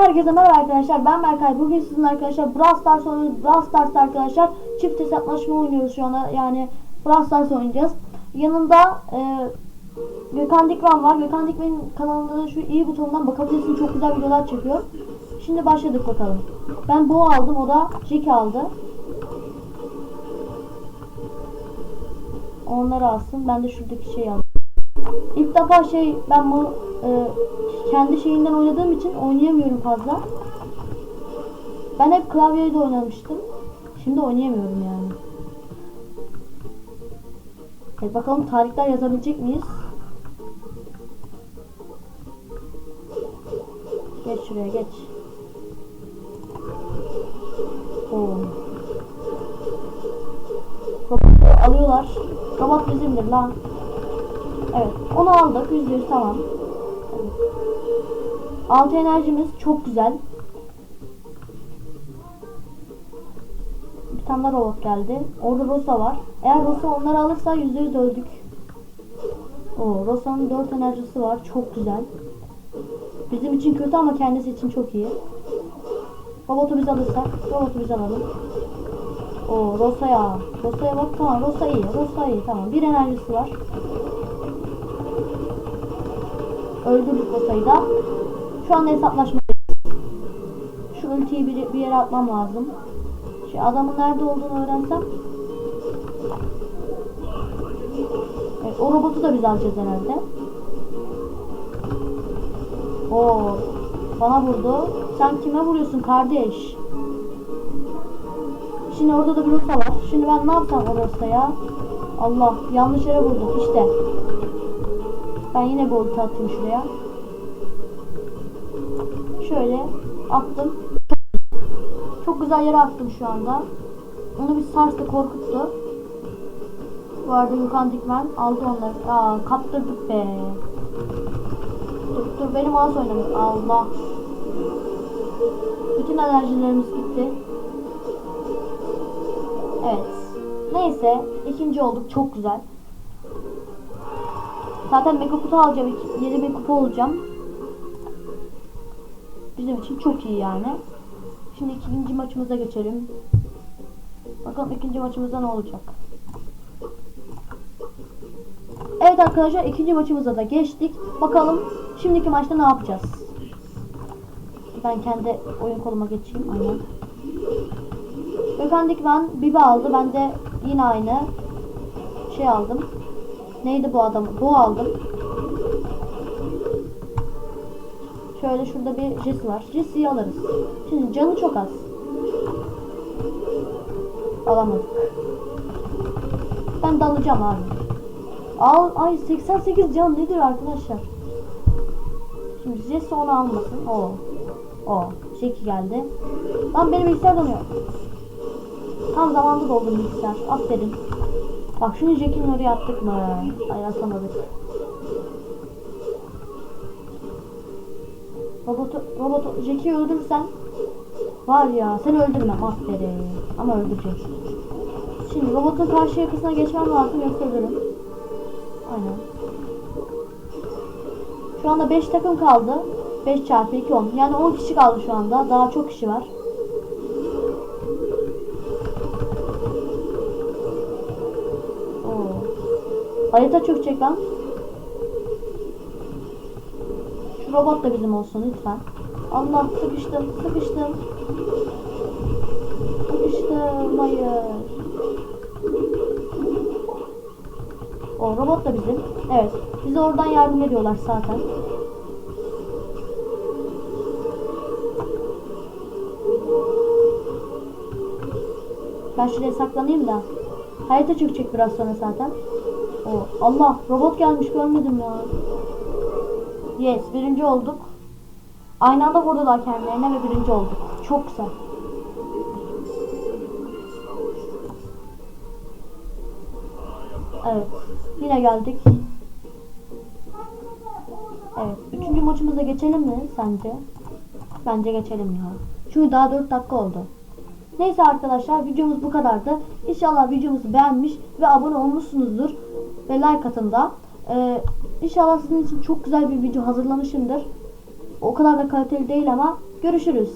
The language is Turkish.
Herkese merhaba arkadaşlar. Ben Berkay. Bugün sizinle arkadaşlar Brawl Stars oynuyoruz. Brawl Stars arkadaşlar çift hesaplaşma oynuyoruz şu anda. Yani Brawl Stars oynayacağız. Yanında e, Gökhan Dikman var. Gökhan Dikman'ın kanalında da şu iyi butonundan bakabilirsiniz. Çok güzel videolar çekiyor. Şimdi başladık bakalım. Ben Bo aldım. O da Jack aldı. Onları alsın. Ben de şuradaki şeyi aldım. İlk defa şey ben bu e, kendi şeyinden oynadığım için oynayamıyorum fazla. Ben hep klavyeyle oynamıştım. Şimdi oynayamıyorum yani. Evet, bakalım tarihler yazabilecek miyiz? Geç şuraya geç. Oo. Robotu alıyorlar. Robot bizimdir lan. Evet. Onu aldık. Yüzde yüz tamam. Evet. Altı enerjimiz çok güzel. Bir tane robot geldi. Orada Rosa var. Eğer Rosa onları alırsa yüzde yüz öldük. Oo, Rosa'nın 4 enerjisi var. Çok güzel. Bizim için kötü ama kendisi için çok iyi. Robotu biz alırsak. Robotu biz alalım. Oo Rosa'ya. Rosa'ya bak tamam Rosa iyi. Rosa iyi tamam. Bir enerjisi var. Öldürdük Rosa'yı da. Şu anda hesaplaşmadayız. Şu ultiyi bir, bir yere atmam lazım. Şu adamın nerede olduğunu öğrensem. Evet, o robotu da biz alacağız herhalde. Oo, bana vurdu. Sen kime vuruyorsun kardeş? Şimdi orada da bir Rosa var. Şimdi ben ne yapsam o Rosa'ya? Allah yanlış yere vurdum işte. Ben yine bir ulti atayım şuraya. Şöyle attım. Çok güzel yere attım şu anda. Onu bir sarstı korkuttu. Bu arada Yukan Dikmen aldı onları. Aa kaptırdık be. Dur dur benim mouse oynamış. Allah. Bütün enerjilerimiz gitti. Evet. Neyse ikinci olduk çok güzel. Zaten mega kutu alacağım. 7000 kupa olacağım. Bizim için çok iyi yani. Şimdi ikinci maçımıza geçelim. Bakalım ikinci maçımızda ne olacak. Evet arkadaşlar ikinci maçımıza da geçtik. Bakalım şimdiki maçta ne yapacağız. Ben kendi oyun koluma geçeyim. Aynen. Gökhan Dikmen Bibi aldı. Ben de yine aynı şey aldım. Neydi bu adam? Bu aldım. Şöyle şurada bir Jesse var. Jesse'yi alırız. Şimdi canı çok az. Alamadık. Ben de alacağım abi. Al, ay 88 can nedir arkadaşlar? Şimdi Jesse onu almasın. O. O. Jackie geldi. Lan benim bilgisayar donuyor. Tam zamanda doldu bilgisayar. Aferin. Bak şunu Jack'in oraya attık mı? Ay atamadık. Robotu, robotu, Jack'i öldürürsen var ya seni öldürmem aferin. Ama öldürecek. Şimdi robotun karşı yakasına geçmem lazım yoksa ölürüm. Aynen. Şu anda 5 takım kaldı. 5 çarpı 2 10. Yani 10 kişi kaldı şu anda. Daha çok kişi var. Harita çökecek lan. Şu robot da bizim olsun lütfen. Allah sıkıştım, sıkıştım. Sıkıştım, hayır. O robot da bizim. Evet. Bize oradan yardım ediyorlar zaten. Ben şuraya saklanayım da. Harita çökecek biraz sonra zaten. Allah robot gelmiş görmedim ya. Yes birinci olduk. Aynı anda vurdular kendilerine ve birinci olduk. Çok güzel. Evet. Yine geldik. Evet. Üçüncü maçımıza geçelim mi sence? Bence geçelim ya. Çünkü daha 4 dakika oldu. Neyse arkadaşlar videomuz bu kadardı. İnşallah videomuzu beğenmiş ve abone olmuşsunuzdur. Ve like atın. Ee, inşallah sizin için çok güzel bir video hazırlamışımdır. O kadar da kaliteli değil ama görüşürüz.